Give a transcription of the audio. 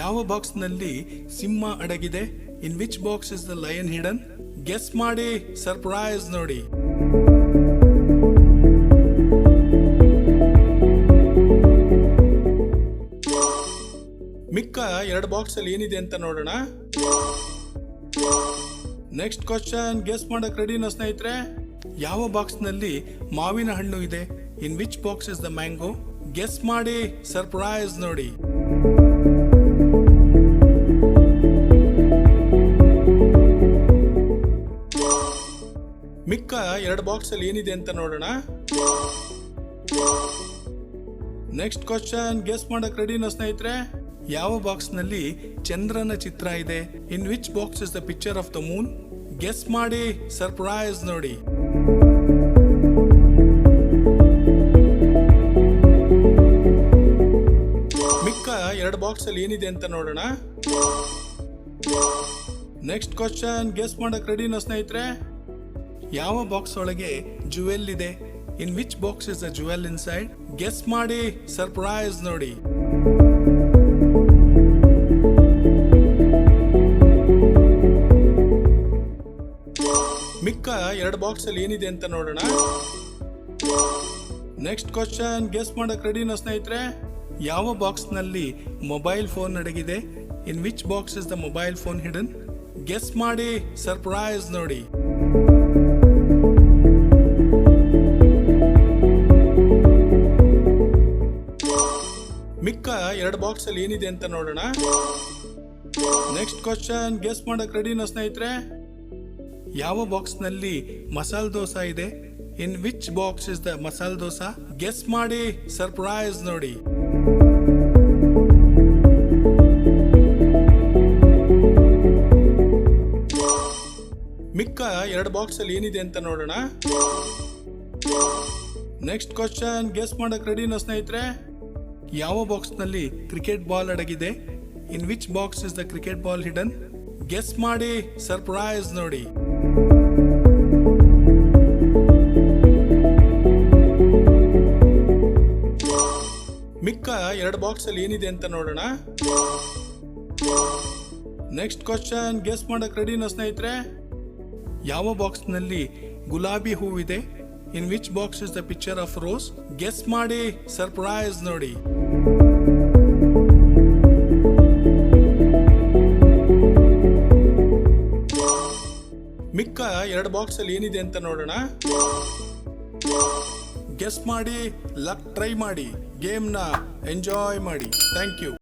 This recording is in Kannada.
ಯಾವ ಬಾಕ್ಸ್ನಲ್ಲಿ ಸಿಂಹ ಅಡಗಿದೆ, in which box is the lion hidden, guess ಮಾಡಿ, ಸರ್ಪ್ರೈಸ್ ನೋಡಿ. ಮಿಕ್ಕ ಎರಡು ಬಾಕ್ಸ್ ಅಲ್ಲಿ ಏನಿದೆ ಅಂತ ನೋಡೋಣ. ನೆಕ್ಸ್ಟ್ ಕ್ವಶನ್ ಗೆಸ್ ಮಾಡಕ್ ರೆಡಿನ ಸ್ನೇಹಿತರೆ, ಯಾವ ಬಾಕ್ಸ್ನಲ್ಲಿ ಮಾವಿನ ಹಣ್ಣು ಇದೆ, in which box is the mango, guess ಮಾಡಿ, ಸರ್ಪ್ರೈಸ್ ನೋಡಿ. ಮಿಕ್ಕ ಎರಡು ಬಾಕ್ಸ್ ಅಲ್ಲಿ ಏನಿದೆ ಅಂತ ನೋಡೋಣ. ನೆಕ್ಸ್ಟ್ ಕ್ವಶನ್ ಗೆಸ್ ಮಾಡಕ್ ರೆಡಿನ ಸ್ನೇಹಿತರೆ? ಯಾವ ಬಾಕ್ಸ್ನಲ್ಲಿ ಚಂದ್ರನ ಚಿತ್ರ ಇದೆ? In which box is the picture of the moon guess ಮಾಡಿ ಸರ್ಪ್ರೈಸ್ ನೋಡಿ. ಮಿಕ್ಕ ಎರಡು ಬಾಕ್ಸ್ ಅಲ್ಲಿ ಏನಿದೆ ಅಂತ ನೋಡೋಣ. ನೆಕ್ಸ್ಟ್ ಕ್ವಶನ್ ಗೆಸ್ ಮಾಡಕ್ ರೆಡಿನ ಸ್ನೇಹಿತರೆ? ಯಾವ ಬಾಕ್ಸ್ ಒಳಗೆ ಜುವೆಲ್ ಇದೆ? In which box is a jewel inside guess ಮಾಡಿ ಸರ್ಪ್ರೈಸ್ ನೋಡಿ. ಮಿಕ್ಕ ಎರಡು ಬಾಕ್ಸ್ ಅಲ್ಲಿ ಏನಿದೆ ಅಂತ ನೋಡೋಣ. ನೆಕ್ಸ್ಟ್ ಕ್ವಶನ್ ಗೆಸ್ ಮಾಡಕ್ ರೆಡಿನ ಸ್ನೇಹಿತರೆ? ಯಾವ ಬಾಕ್ಸ್ನಲ್ಲಿ ಮೊಬೈಲ್ ಫೋನ್ ಅಡಗಿದೆ? In which box is the mobile phone hidden guess ಮಾಡಿ ಸರ್ಪ್ರೈಸ್ ನೋಡಿ. ಎರಡು ಬಾಕ್ಸ್ ಅಲ್ಲಿ ಏನಿದೆ ಅಂತ ನೋಡೋಣ. ನೆಕ್ಸ್ಟ್ ಕ್ವಶನ್ ಗೆಸ್ ಮಾಡಕ್ ರೆಡಿನ ಸ್ನೇಹಿತರೆ? ಯಾವ ಬಾಕ್ಸ್ನಲ್ಲಿ ಮಸಾಲ ದೋಸಾ ಇದೆ? In which box is the masala dosa? Guess ಮಾಡಿ ಸರ್ಪ್ರೈಸ್ ನೋಡಿ. ಮಿಕ್ಕ ಎರಡು ಬಾಕ್ಸ್ ಅಲ್ಲಿ ಏನಿದೆ ಅಂತ ನೋಡೋಣ. ನೆಕ್ಸ್ಟ್ ಕ್ವಶನ್ ಗೆಸ್ ಮಾಡಕ್ ರೆಡಿನ ಸ್ನೇಹಿತರೆ? ಯಾವ ಬಾಕ್ಸ್ನಲ್ಲಿ ಕ್ರಿಕೆಟ್ ಬಾಲ್ ಅಡಗಿದೆ? In which box is the cricket ball hidden? Guess ಮಾಡಿ, ಸರ್ಪ್ರೈಸ್ ನೋಡಿ. ಮಿಕ್ಕ ಎರಡು ಬಾಕ್ಸ್ ಅಲ್ಲಿ ಏನಿದೆ ಅಂತ ನೋಡೋಣ. ನೆಕ್ಸ್ಟ್ ಕ್ವಶನ್ ಗೆಸ್ ಮಾಡಕ್ ರೆಡಿನ ಸ್ನೇಹಿತರೆ? ಯಾವ ಬಾಕ್ಸ್ನಲ್ಲಿ ಗುಲಾಬಿ ಹೂವಿದೆ? In which box is the picture of rose guess ಮಾಡಿ. ಸರ್ಪ್ರೈಸ್ ನೋಡಿ. ಮಿಕ್ಕ ಎರಡು ಬಾಕ್ಸ್ ಅಲ್ಲಿ ಏನಿದೆ ಅಂತ ನೋಡೋಣ. ಗೆಸ್ ಮಾಡಿ. ಲಕ್ ಟ್ರೈ ಮಾಡಿ. ಗೇಮ್ನ ಎಂಜಾಯ್ ಮಾಡಿ. Thank you